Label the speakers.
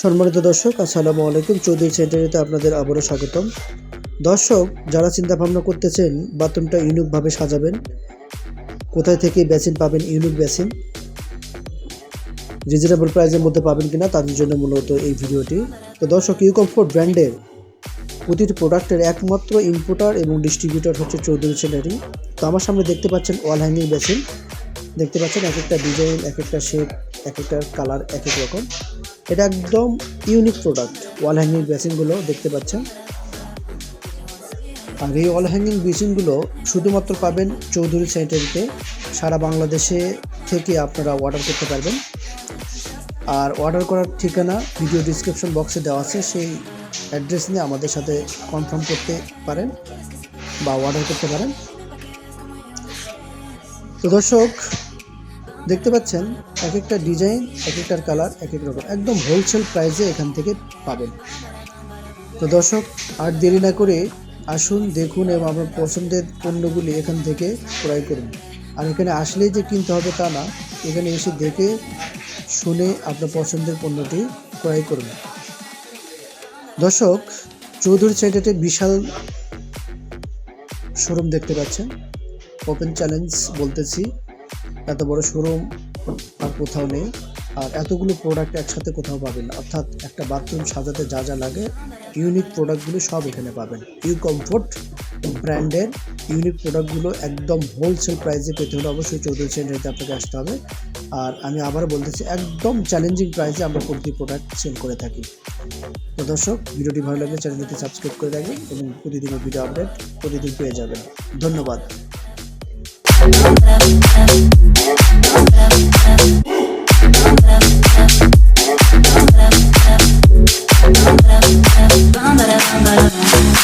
Speaker 1: সম্মানিত দর্শক, আসসালামু আলাইকুম। চৌধুরী সেন্টারিতে আপনাদের আবারও স্বাগতম। দর্শক, যারা চিন্তা ভাবনা করতেছেন, বাথরুমটা ইউনিকভাবে সাজাবেন, কোথায় থেকে বেসিন পাবেন ইউনিক বেসিন, রিজনেবল প্রাইসের মধ্যে পাবেন কিনা তাদের জন্য মূলত এই ভিডিওটি। তো দর্শক ইউ কমফোর্ট ব্র্যান্ডের প্রতিটি প্রোডাক্টের একমাত্র ইম্পোর্টার এবং ডিস্ট্রিবিউটর হচ্ছে চৌধুরী সেনারি তো আমার সামনে দেখতে পাচ্ছেন ওয়াল হ্যাঙ্গিং বেসিন দেখতে পাচ্ছেন এক একটা ডিজাইন এক একটা শেপ এক একটা কালার এক এক রকম। এটা একদম ইউনিক প্রোডাক্ট ওয়াল হ্যাঙ্গিং বেসিনগুলো দেখতে পাচ্ছেন। আর এই ওয়াল হ্যাঙ্গিং বেসিনগুলো শুধুমাত্র পাবেন চৌধুরী স্যানিটারিতে সারা বাংলাদেশে থেকে আপনারা অর্ডার করতে পারবেন। আর অর্ডার করার ঠিকানা ভিডিও ডিসক্রিপশন বক্সে দেওয়া আছে, সেই অ্যাড্রেস নিয়ে আমাদের সাথে কনফার্ম করতে পারেন বা অর্ডার করতে পারেন। তো দর্শক দেখতে পাচ্ছেন এক একটা ডিজাইন এক একটার কালার এক এক রকম। একদম হোলসেল প্রাইসে এখান থেকে পাবেন। তো দর্শক, আর দেরি না করে আসুন, দেখুন এবং আপনার পছন্দের পণ্যগুলি এখান থেকে ক্রয় করুন। আর এখানে আসলেই যে কিনতে হবে তা না, এখানে এসে দেখে শুনে আপনার পছন্দের পণ্যটি ক্রয় করুন। দর্শক, চৌধুরী সাইডেতে বিশাল শোরুম দেখতে পাচ্ছেন। ওপেন চ্যালেঞ্জ বলতেছি। এত বড় শোরুম আর কোথাও নেই। আর এতগুলো প্রোডাক্ট একসাথে কোথাও পাবেন অর্থাৎ একটা বাথরুম সাজাতে যা যা লাগে ইউনিক প্রোডাক্টগুলো সব এখানে পাবেন। ইউ কমফোর্ট ব্র্যান্ডের ইউনিক প্রোডাক্টগুলো একদম হোলসেল প্রাইসে পেতে হলে অবশ্যই চৌধুরী সেন্টারিতে আপনাকে আসতে হবে। আর আমি আবার বলতেছি একদম চ্যালেঞ্জিং প্রাইসে আমরা প্রতিটি প্রোডাক্ট সেল করে থাকি। তো দর্শক, ভিডিওটি ভালো লাগলে চ্যানেলটি সাবস্ক্রাইব করে রাখবেন এবং প্রতিদিনের ভিডিও আপডেট প্রতিদিন পেয়ে যাবেন। ধন্যবাদ। Bye.